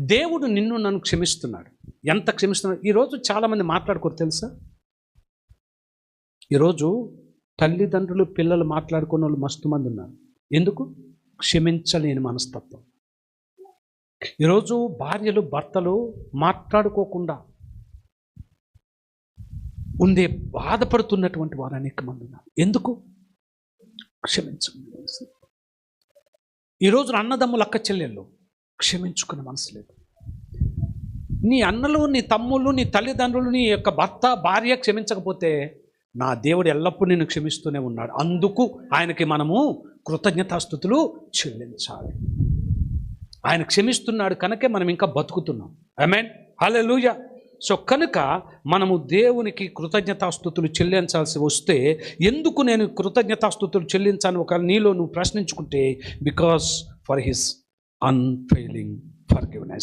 దేవుడు నిన్ను నన్ను క్షమిస్తున్నాడు. ఎంత క్షమిస్తున్నాడు ఈరోజు చాలామంది మాట్లాడుకోరు తెలుసా? ఈరోజు తల్లిదండ్రులు పిల్లలు మాట్లాడుకున్న వాళ్ళు మస్తు మంది ఉన్నారు. ఎందుకు? క్షమించలేని మనస్తత్వం. ఈరోజు భార్యలు భర్తలు మాట్లాడుకోకుండా ఉండే బాధపడుతున్నటువంటి వారు అనేక మంది ఉన్నారు. ఎందుకు? క్షమించండి. ఈరోజు అన్నదమ్ములు అక్క చెల్లెళ్ళు క్షమించుకునే మనసు లేదు. నీ అన్నలు నీ తమ్ముళ్ళు నీ తల్లిదండ్రులు నీ యొక్క భర్త భార్య క్షమించకపోతే నా దేవుడు ఎల్లప్పుడూ నేను క్షమిస్తూనే ఉన్నాడు. అందుకు ఆయనకి మనము కృతజ్ఞతాస్థుతులు చెల్లించాలి. ఆయన క్షమిస్తున్నాడు కనుకే మనం ఇంకా బతుకుతున్నాం. ఐ లూయ సో కనుక మనము దేవునికి కృతజ్ఞతాస్థుతులు చెల్లించాల్సి వస్తే ఎందుకు నేను కృతజ్ఞతాస్థుతులు చెల్లించాను ఒక నీలో నువ్వు ప్రశ్నించుకుంటే? Because for his unfailing for